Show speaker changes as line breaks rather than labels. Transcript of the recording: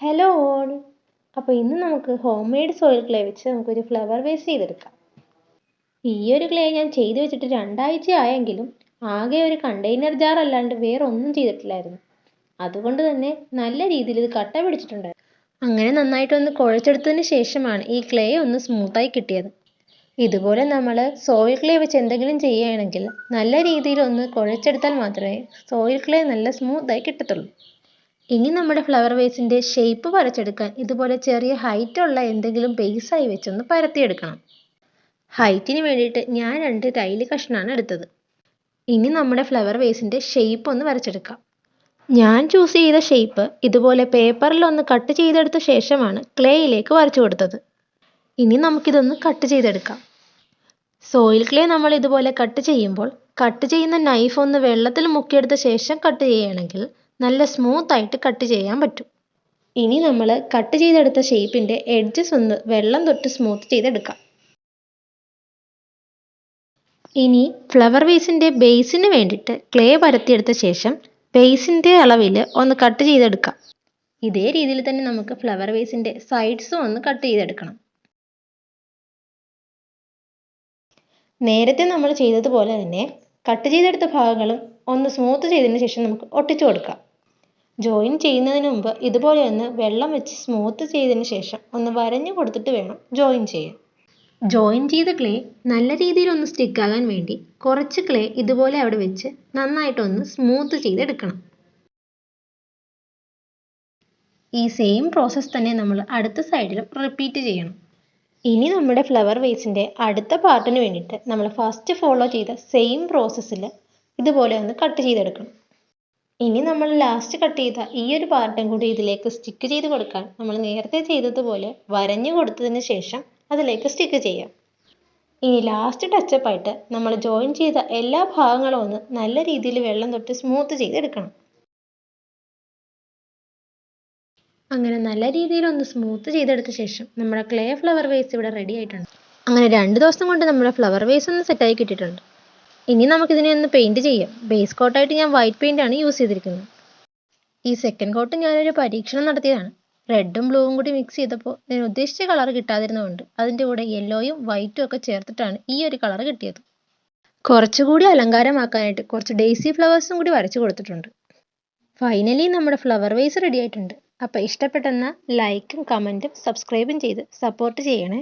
Hello all അപ്പോൾ ഇന്ന് നമുക്ക് ഹോം മെയ്ഡ് സോയിൽ ക്ലേ വെച്ച് നമുക്കൊരു ഫ്ലവർ വേസ് ചെയ്തെടുക്കാം. ഈ ഒരു ക്ലേ ഞാൻ ചെയ്തു വെച്ചിട്ട് രണ്ടാഴ്ച ആയെങ്കിലും ആകെ ഒരു കണ്ടെയ്നർ ജാർ അല്ലാണ്ട് വേറെ ഒന്നും ചെയ്തിട്ടില്ലായിരുന്നു. അതുകൊണ്ട് തന്നെ നല്ല രീതിയിൽ ഇത് കട്ട പിടിച്ചിട്ടുണ്ട്. അങ്ങനെ നന്നായിട്ടൊന്ന് കുഴച്ചെടുത്തതിന് ശേഷമാണ് ഈ ക്ലേ ഒന്ന് സ്മൂത്തായി കിട്ടിയത്. ഇതുപോലെ നമ്മൾ സോയിൽ ക്ലേ വെച്ച് എന്തെങ്കിലും ചെയ്യുകയാണെങ്കിൽ നല്ല രീതിയിൽ ഒന്ന് കുഴച്ചെടുത്താൽ മാത്രമേ സോയിൽ ക്ലേ നല്ല സ്മൂത്തായി കിട്ടത്തുള്ളൂ. ഇനി നമ്മുടെ ഫ്ലവർ വേസിന്റെ ഷേപ്പ് വരച്ചെടുക്കാൻ ഇതുപോലെ ചെറിയ ഹൈറ്റ് ഉള്ള എന്തെങ്കിലും ബേസായി വെച്ചൊന്ന് പരത്തിയെടുക്കണം. ഹൈറ്റിന് വേണ്ടിയിട്ട് ഞാൻ രണ്ട് ടൈൽ കഷ്ണമാണ് എടുത്തത്. ഇനി നമ്മുടെ ഫ്ലവർ വേസിന്റെ ഷേപ്പ് ഒന്ന് വരച്ചെടുക്കാം. ഞാൻ ചൂസ് ചെയ്ത ഷേപ്പ് ഇതുപോലെ പേപ്പറിൽ ഒന്ന് കട്ട് ചെയ്തെടുത്ത ശേഷമാണ് ക്ലേയിലേക്ക് വരച്ചു കൊടുത്തത്. ഇനി നമുക്കിതൊന്ന് കട്ട് ചെയ്തെടുക്കാം. സോയിൽ ക്ലേ നമ്മൾ ഇതുപോലെ കട്ട് ചെയ്യുമ്പോൾ കട്ട് ചെയ്യുന്ന നൈഫ് ഒന്ന് വെള്ളത്തിൽ മുക്കിയെടുത്ത ശേഷം കട്ട് ചെയ്യുകയാണെങ്കിൽ നല്ല സ്മൂത്ത് ആയിട്ട് കട്ട് ചെയ്യാൻ പറ്റും. ഇനി നമ്മൾ കട്ട് ചെയ്തെടുത്ത ഷേപ്പിന്റെ എഡ്ജസ് ഒന്ന് വെള്ളം തൊട്ട് സ്മൂത്ത് ചെയ്തെടുക്കാം. ഇനി ഫ്ലവർ വേസിന്റെ ബേസിന് വേണ്ടിയിട്ട് ക്ലേ പരത്തിയെടുത്ത ശേഷം ബേസിന്റെ അളവിൽ ഒന്ന് കട്ട് ചെയ്തെടുക്കാം. ഇതേ രീതിയിൽ തന്നെ നമുക്ക് ഫ്ലവർ വേസിന്റെ സൈഡ്സും ഒന്ന് കട്ട് ചെയ്തെടുക്കണം. നേരത്തെ നമ്മൾ ചെയ്തതുപോലെ തന്നെ കട്ട് ചെയ്തെടുത്ത ഭാഗങ്ങളും ഒന്ന് സ്മൂത്ത് ചെയ്തതിന് ശേഷം നമുക്ക് ഒട്ടിച്ചു കൊടുക്കാം. ജോയിൻ ചെയ്യുന്നതിന് മുമ്പ് ഇതുപോലെ ഒന്ന് വെള്ളം വെച്ച് സ്മൂത്ത് ചെയ്തതിന് ശേഷം ഒന്ന് വരഞ്ഞു കൊടുത്തിട്ട് വേണം ജോയിൻ ചെയ്യാൻ. ജോയിൻ ചെയ്ത ക്ലേ നല്ല രീതിയിൽ ഒന്ന് സ്റ്റിക്കാകാൻ വേണ്ടി കുറച്ച് ക്ലേ ഇതുപോലെ അവിടെ വെച്ച് നന്നായിട്ടൊന്ന് സ്മൂത്ത് ചെയ്തെടുക്കണം. ഈ സെയിം പ്രോസസ്സ് തന്നെ നമ്മൾ അടുത്ത സൈഡിലും റിപ്പീറ്റ് ചെയ്യണം. ഇനി നമ്മുടെ ഫ്ലവർ വേസിന്റെ അടുത്ത പാർട്ടിന് വേണ്ടിയിട്ട് നമ്മൾ ഫസ്റ്റ് ഫോളോ ചെയ്ത സെയിം പ്രോസസ്സിൽ ഇതുപോലെ ഒന്ന് കട്ട് ചെയ്തെടുക്കണം. ഇനി നമ്മൾ ലാസ്റ്റ് കട്ട് ചെയ്ത ഈ ഒരു പാർട്ടും കൂടി ഇതിലേക്ക് സ്റ്റിക്ക് ചെയ്ത് കൊടുക്കാൻ നമ്മൾ നേരത്തെ ചെയ്തതുപോലെ വരഞ്ഞു കൊടുത്തതിന് ശേഷം അതിലേക്ക് സ്റ്റിക്ക് ചെയ്യാം. ഇനി ലാസ്റ്റ് ടച്ചപ്പ് ആയിട്ട് നമ്മൾ ജോയിൻ ചെയ്ത എല്ലാ ഭാഗങ്ങളും ഒന്ന് നല്ല രീതിയിൽ വെള്ളം തൊട്ട് സ്മൂത്ത് ചെയ്തെടുക്കണം അങ്ങനെ നല്ല രീതിയിൽ ഒന്ന് സ്മൂത്ത് ചെയ്തെടുത്ത ശേഷം നമ്മുടെ ക്ലേ ഫ്ലവർ വേസ് ഇവിടെ റെഡി ആയിട്ടുണ്ട്. അങ്ങനെ രണ്ട് ദിവസം കൊണ്ട് നമ്മുടെ ഫ്ലവർ വേസ് ഒന്ന് സെറ്റായി കിട്ടിയിട്ടുണ്ട്. ഇനി നമുക്കിതിനെ ഒന്ന് പെയിന്റ് ചെയ്യാം. ബേസ് കോട്ടായിട്ട് ഞാൻ വൈറ്റ് പെയിന്റ് ആണ് യൂസ് ചെയ്തിരിക്കുന്നത്. ഈ സെക്കൻഡ് കോട്ട് ഞാനൊരു പരീക്ഷണം നടത്തിയതാണ്. റെഡും ബ്ലൂവും കൂടി മിക്സ് ചെയ്തപ്പോൾ ഞാൻ ഉദ്ദേശിച്ച കളർ കിട്ടാതിരുന്നതുകൊണ്ട് അതിന്റെ കൂടെ യെല്ലോയും വൈറ്റും ഒക്കെ ചേർത്തിട്ടാണ് ഈ ഒരു കളർ കിട്ടിയത്. കുറച്ചുകൂടി അലങ്കാരമാക്കാനായിട്ട് കുറച്ച് ഡെയ്സി ഫ്ലവേഴ്സും കൂടി വരച്ചു കൊടുത്തിട്ടുണ്ട്. ഫൈനലി നമ്മുടെ ഫ്ലവർ വേസ് റെഡി ആയിട്ടുണ്ട്. അപ്പോൾ ഇഷ്ടപ്പെട്ടെന്ന ലൈക്കും കമന്റും സബ്സ്ക്രൈബും ചെയ്ത് സപ്പോർട്ട് ചെയ്യണേ.